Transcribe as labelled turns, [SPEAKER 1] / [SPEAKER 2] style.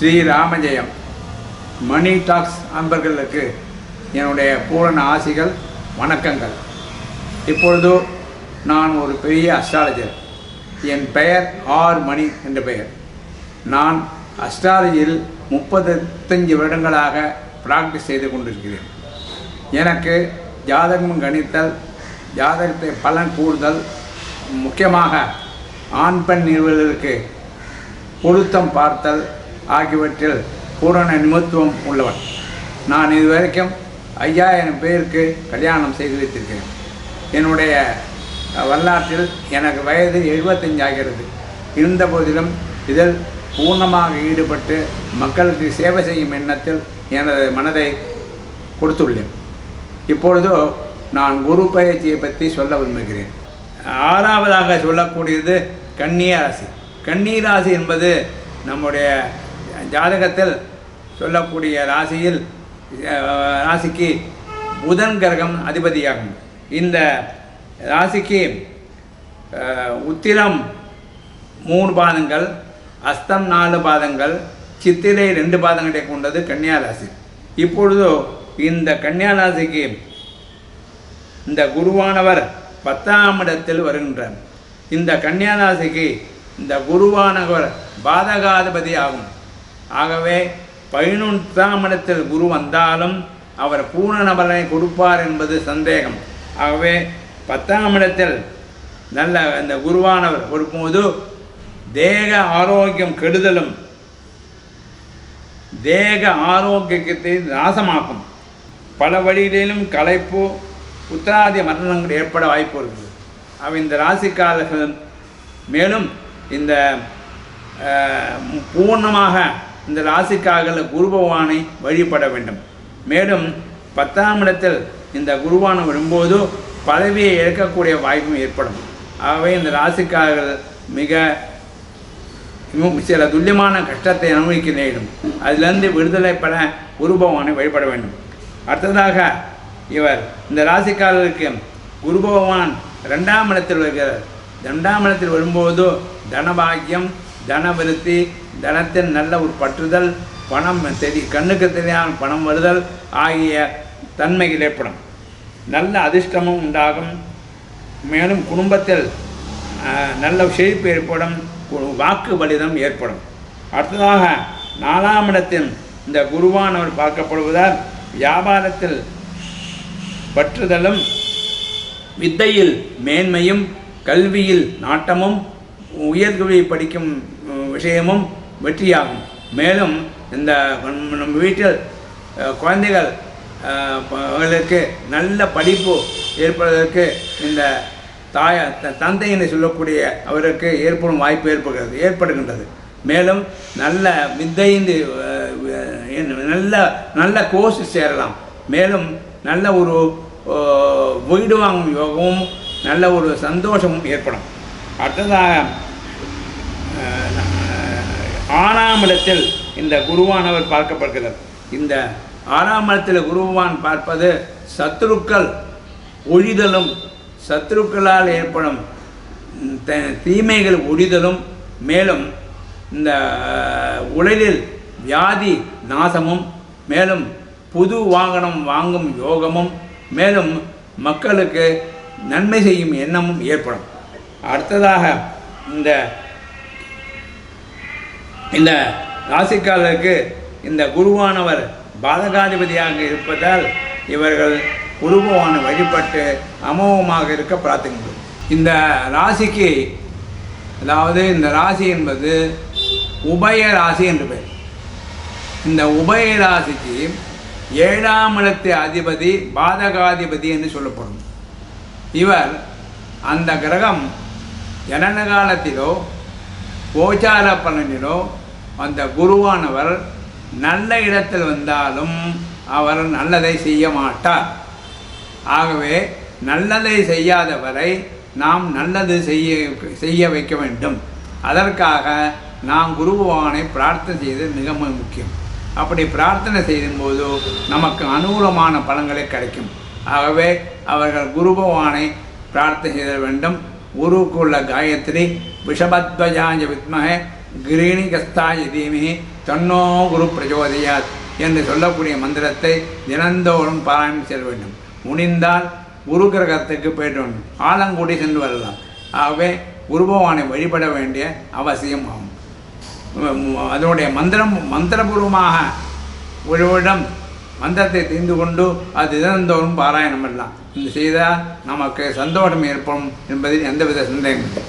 [SPEAKER 1] ஸ்ரீ ராமஜெயம் மணி tax அன்பர்களுக்கு என்னுடைய பூரண ஆசிகள் வணக்கங்கள். இப்பொழுது நான் ஒரு பெரிய அஸ்ட்ராலஜர் என் பெயர் ஆர் மணி என்ற பெயர். நான் அஸ்ட்ராலஜியில் முப்பத்தஞ்சு வருடங்களாக ப்ராக்டிஸ் செய்து கொண்டிருக்கிறேன். எனக்கு ஜாதகம் கணித்தல் ஜாதகத்தை பலன் கூறுதல் முக்கியமாக ஆண் பெண் நிறுவனங்களுக்கு பொருத்தம் பார்த்தல் ஆகியவற்றில் பூரண நிமத்துவம் உள்ளவன். நான் இதுவரைக்கும் ஐயாயிரம் பேருக்கு கல்யாணம் செய்து வைத்திருக்கிறேன். என்னுடைய வரலாற்றில் எனக்கு வயது 75 ஆகிறது. இருந்த போதிலும் இதில் பூர்ணமாக ஈடுபட்டு மக்களுக்கு சேவை செய்யும் எண்ணத்தில் எனது மனதை கொடுத்துள்ளேன். இப்பொழுதோ நான் குரு பயிற்சியை பற்றி சொல்ல விரும்புகிறேன். ஆறாவதாக சொல்லக்கூடியது கன்னிய ராசி. கன்னி ராசி என்பது நம்முடைய ஜாதகத்தில் சொல்லக்கூடிய ராசியில் ராசிக்கு புதன் கிரகம் அதிபதியாகும். இந்த ராசிக்கு உத்திரம் மூணு பாதங்கள் அஸ்தம் நாலு பாதங்கள் சித்திரை ரெண்டு பாதங்களை கொண்டது கன்னியா ராசி. இப்பொழுது இந்த கன்னியா ராசிக்கு இந்த குருவானவர் பத்தாம் இடத்தில் வருகின்றார். இந்த கன்னியா ராசிக்கு இந்த குருவானவர் பாதகாதிபதி ஆகும். ஆகவே பதினொன்றாம் இடத்தில் குரு வந்தாலும் அவர் பூரண பலனை கொடுப்பார் என்பது சந்தேகம். ஆகவே பத்தாம் இடத்தில் நல்ல அந்த குருவானவர் கொடுக்கும்போது தேக ஆரோக்கியம் கெடுதலும் தேக ஆரோக்கியத்தை நாசமாக்கும். பல வழிகளிலும் களைப்பு உத்தராதி மரணங்கள் ஏற்பட வாய்ப்பு இருக்குது. அவ இந்த ராசிக்காரர்கள் மேலும் இந்த பூர்ணமாக இந்த ராசிக்காக குரு பகவானை வழிபட வேண்டும். மேலும் பத்தாம் இடத்தில் இந்த குருவான வரும்போது பதவியை இழக்கக்கூடிய வாய்ப்பும் ஏற்படும். ஆகவே இந்த ராசிக்காரர்கள் மிக சில துல்லியமான கஷ்டத்தை அனுபவிக்க நேரிடும். அதிலிருந்து விடுதலை பெற குரு பகவானை வழிபட வேண்டும். அடுத்ததாக இவர் இந்த ராசிக்காரர்களுக்கு குரு பகவான் ரெண்டாம் இடத்தில் வருகிறார் ரெண்டாம் இடத்தில் வரும்போது தனபாகியம் தனவிருத்தி தனத்தின் நல்ல ஒரு பற்றுதல் பணம் தெரிய கண்ணுக்கு தெரியாமல் பணம் வருதல் ஆகிய தன்மைகள் ஏற்படும். நல்ல அதிர்ஷ்டமும் உண்டாகும். மேலும் குடும்பத்தில் நல்ல செழிப்பு ஏற்படும். வாக்கு பலிதம் ஏற்படும். அடுத்ததாக நாலாம் இடத்தில் இந்த குருவானவர் பார்க்கப்படுவதால் வியாபாரத்தில் பற்றுதலும் வித்தையில் மேன்மையும் கல்வியில் நாட்டமும் உயர்கல்வி படிக்கும் விஷயமும் வெற்றியாகும். மேலும் இந்த நம்ம வீட்டில் குழந்தைகள் அவர்களுக்கு நல்ல படிப்பு ஏற்படுவதற்கு இந்த தாய த- தந்தை என்று சொல்லக்கூடிய அவருக்கு ஏற்படும் வாய்ப்பு ஏற்படுகிறது ஏற்படுகின்றது. மேலும் நல்ல வித்தைந்து நல்ல நல்ல கோர்ஸ் சேரலாம். மேலும் நல்ல ஒரு வீடு வாங்கும் யோகமும் நல்ல ஒரு சந்தோஷமும் ஏற்படும். அடுத்ததாக ஆறாம் இடத்தில் இந்த குருவானவர் பார்க்கப்படுகிறார். இந்த ஆறாம் இடத்தில் குருவான் பார்ப்பது சத்ருக்கள் ஒழிதலும் சத்ருக்களால் ஏற்படும் த- தீமைகள் ஒழிதலும் மேலும் இந்த உடலில் வியாதி நாசமும் மேலும் புது வாகனம் வாங்கும் யோகமும் மேலும் மக்களுக்கு நன்மை செய்யும் எண்ணமும் ஏற்படும். அடுத்ததாக இந்த இந்த ராசிக்காரருக்கு இந்த குருவானவர் பாதகாதிபதியாக இருப்பதால் இவர்கள் குருபவானை வழிபட்டு அமோகமாக இருக்க பிரார்த்திக்கின்றோம். இந்த ராசிக்கு அதாவது இந்த ராசி என்பது உபய ராசி என்று பெயர். இந்த உபய ராசிக்கு ஏழாம் இடத்து அதிபதி பாதகாதிபதி என்று சொல்லப்படும். இவர் அந்த கிரகம் ஜனன காலத்திலோ கோச்சார பலனிலோ அந்த குருவானவர் நல்ல இடத்தில் வந்தாலும் அவர் நல்லதை செய்ய மாட்டார். ஆகவே நல்லதை செய்யாதவரை நாம் நல்லது செய்ய செய்ய வைக்க வேண்டும். அதற்காக நாம் குருபகவானை பிரார்த்தனை செய்தது மிக முக்கியம். அப்படி பிரார்த்தனை செய்யும்போது நமக்கு அனுகூலமான பலன்களை கிடைக்கும். ஆகவே அவர்கள் குருபகவானை பிரார்த்தனை செய்த வேண்டும். ஊருக்குள்ள காயத்ரி விஷபத்வஜாய வித்மகே கிரீணிகஸ்தாய தீமிகி தன்னோ குரு பிரச்சோதயாத் என்று சொல்லக்கூடிய மந்திரத்தை தினந்தோறும் பாராயணம் செல்ல வேண்டும். முடிந்தால் குரு கிரகத்துக்கு போயிட்டு வேண்டும் ஆலங்குடி சென்று வரலாம். ஆகவே குரு பகவானை வழிபட வேண்டிய அவசியம் ஆகும். அதனுடைய மந்திரம் மந்திரபூர்வமாக ஒருவரிடம் மந்திரத்தை தெரிந்து கொண்டு அது தினந்தோறும் பாராயணம் பண்ணலாம் இது செய்தால் நமக்கு சந்தோஷம் ஏற்படும் என்பதில் எந்தவித சந்தேகம் இல்லை.